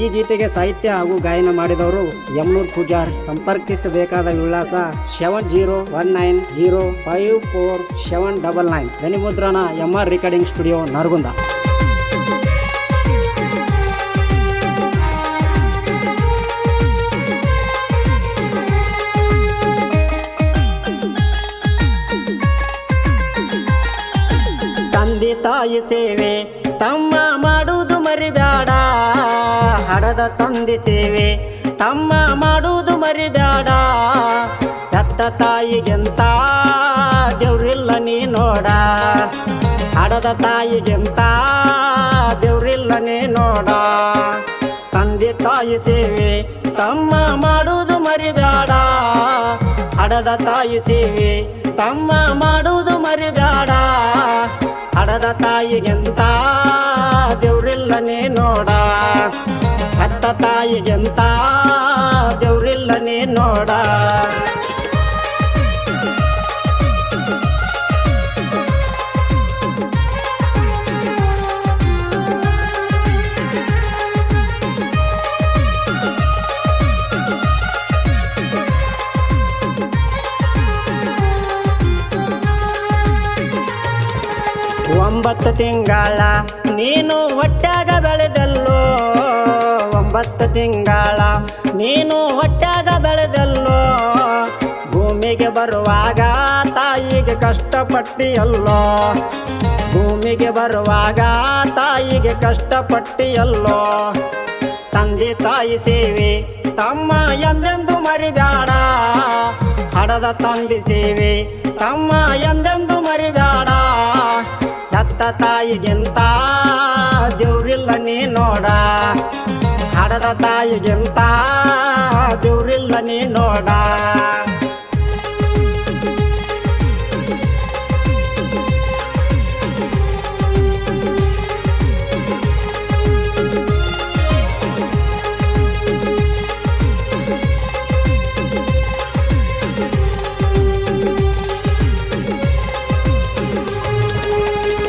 ಈ ಗೀತೆಗೆ ಸಾಹಿತ್ಯ ಹಾಗೂ ಗಾಯನ ಮಾಡಿದವರು ಯಮನೂರ್ ಪೂಜಾರ್. ಸಂಪರ್ಕಿಸಬೇಕಾದ ವಿಳಾಸ seven zero one nine zero five four seven double nine. ಧ್ವನಿಮುದ್ರಣ M R recording studio, Naragund. ತಂದೆ ತಾಯಿ ಸೇವೆ, ತಮ್ಮ ಹಡದ ತಂದೆ ಸೇವೆ. ತಮ್ಮ ಮಾಡುವುದು ಮರಿಬೇಡ. ಹೆತ್ತ ತಾಯಿಗೆಂತ ದೇವ್ರಿಲ್ಲ ನೀ ನೋಡ. ಹಡದ ತಾಯಿಗೆಂತ ದೇವ್ರಿಲ್ಲ ನೀ ನೋಡ. ತಂದೆ ತಾಯಿ ಸೇವೆ, ತಮ್ಮ ಮಾಡುವುದು ಮರಿಬೇಡ. ಹಡದ ತಾಯಿ ಸೇವೆ, ತಮ್ಮ ಮಾಡುವುದು ಮರಿಬೇಡ. ಹಡದ ತಾಯಿಗೆಂತ ದೇವ್ರಿಲ್ಲನೇ ನೋಡ. ಹತ್ತ ತಾಯಿಗೆಂತ ದೇವ್ರಿಲ್ಲನೇ ನೋಡ. ಒಂಬತ್ತು ತಿಂಗಳ ನೀನು ಹೊಟ್ಟಾಗ ಬೆಳೆದಲ್ಲೋ. ಒಂಬತ್ತು ತಿಂಗಳ ನೀನು ಹೊಟ್ಟಾಗ ಬೆಳೆದಲ್ಲೋ, ಭೂಮಿಗೆ ಬರುವಾಗ ತಾಯಿಗೆ ಕಷ್ಟಪಟ್ಟಿಯಲ್ಲೋ. ಭೂಮಿಗೆ ಬರುವಾಗ ತಾಯಿಗೆ ಕಷ್ಟಪಟ್ಟಿಯಲ್ಲೋ. ತಂದೆ ತಾಯಿ ಸೇವೆ, ತಮ್ಮ ಎಂದೆಂದು ಮರಿಬೇಡ ಹಡದ ತಂದೆ ಸೇವೆ, ತಮ್ಮ ಎಂದೆಂದು ಮರಿಬೇಡ ದತ್ತ ತಾಯಿಗಿಂತ ದೇವ್ರಿಲ್ಲ ನೀ ನೋಡ. ಹಡದ ತಾಯಿಗಿಂತ ದೇವ್ರಿಲ್ಲ ನೀ ನೋಡ.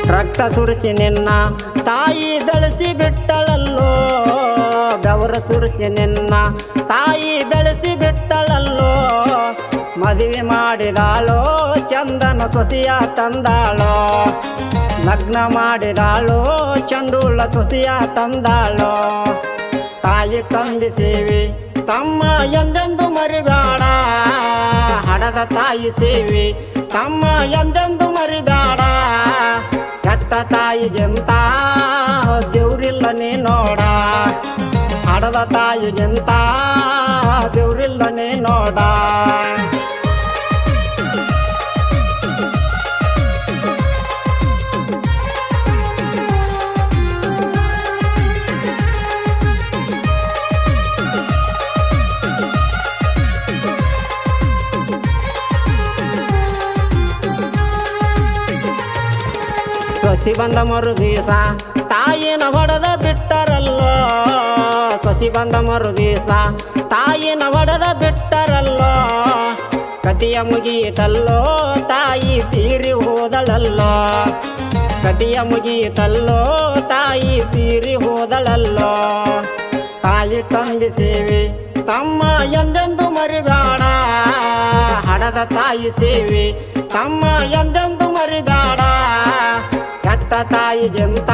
ರಕ್ತ ಸುರಿಸಿ ನಿನ್ನ ತಾಯಿ ಬೆಳೆಸಿ ಬಿಟ್ಟಳಲ್ಲೋ ಗೌರ ಸುರುಚಿ ನಿನ್ನ ತಾಯಿ ಬೆಳೆಸಿ ಬಿಟ್ಟಳಲ್ಲೋ, ಮದುವೆ ಮಾಡಿದಾಳೋ, ಚಂದನ ಸೊಸಿಯ ತಂದಾಳೋ ಲಗ್ನ ಮಾಡಿದಾಳೋ ಚಂದುಳ್ಳ ಸೊಸಿಯ ತಂದಾಳೋ. ತಾಯಿ ಸೇವೆ, ತಮ್ಮ ಎಂದೆಂದು ಮರಿಬೇಡ. ಹಡದ ತಾಯಿ ಸೇವಿ, ತಮ್ಮ ಎಂದೆಂದು ಮರಿಬೇಡ. ಹೆತ್ತ ತಾಯಿಗೆಂತ ದೇವ್ರಿಲ್ಲ ನೀ ನೋಡ. ಹಡದ ತಾಯಿಗೆಂತ ದೇವ್ರಿಲ್ಲ ನೀ ನೋಡ. ಸೊಸಿ ಬಂದ ಮರು ದಿವಸ, ತಾಯಿನ ಹೊಡೆದ ಬಿಟ್ಟರಲ್ಲೋ. ಸಸಿ ಬಂದ ಮರು ದಿವಸ, ತಾಯಿನ ಹೊಡೆದ ಬಿಟ್ಟರಲ್ಲೋ. ಕಟಿಯ ಮುಗಿಯಿತಲ್ಲೋ, ತಾಯಿ ತೀರಿ ಹೋದಳಲ್ಲೋ. ಕಟಿಯ ಮುಗಿಯಿತಲ್ಲೋ, ತಾಯಿ ತೀರಿ ಹೋದಳಲ್ಲೋ. ತಾಯಿ ತಂದೆ ಸೇವೆ, ತಮ್ಮ ಎಂದೆಂದು ಮರಿಬೇಡ. ಹಡದ ತಾಯಿ ಸೇವೆ, ತಮ್ಮ ಎಂದೆಂದು ಮರಿಬೇಡ. ಹೆತ್ತ ತಾಯಿಗೆಂತ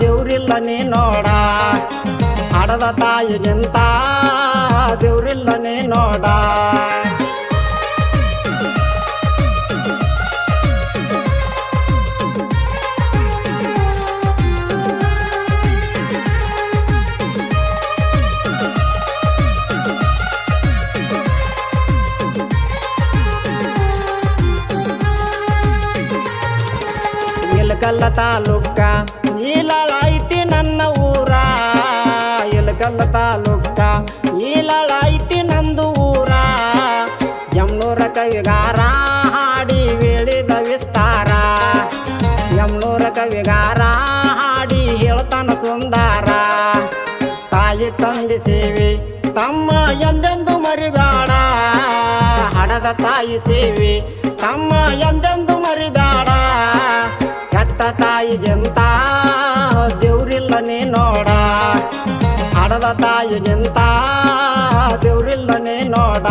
ದೇವ್ರಿಲ್ಲ ನೀ ನೋಡ. ಹಡದ ತಾಯಿಗೆಂತ ದೇವ್ರಿಲ್ಲ ನೀ ನೋಡ. ಇಲಕಲ್ಲ ತಾಲೂಕ. ನೀಲಾಳಾಯ್ತಿ ನನ್ನ ಊರ. ಇಲಕಲ್ಲ ತಾಲೂಕ. ನೀಲಾಳಾಯ್ತಿ ನಂದು ಊರ. ಯಮ್ನೂರ ಕವಿಗಾರ ಹಾಡಿ ವೇಳಿದ ವಿಸ್ತಾರ. ಯಮ್ನೂರ ಕವಿಗಾರ ಹಾಡಿ ಹೇಳ್ತಾನ ಸುಂದರ. ತಾಯಿ ತಂದೆ ಸೇವೆ, ತಮ್ಮ ಎಂದೆಂದು ಮರಿಬೇಡ. ಹಡದ ತಾಯಿ ಸೇವೆ, ತಮ್ಮ ಎಂದೆಂದು ಮರಿಬೇಡ. ತಾಯಿಗೆಂತ ದೇವ್ರಿಲ್ಲ ನೀ ನೋಡ. ಆಡದ ತಾಯಿಗೆಂತ ದೇವ್ರಿಲ್ಲ ನೀ ನೋಡ.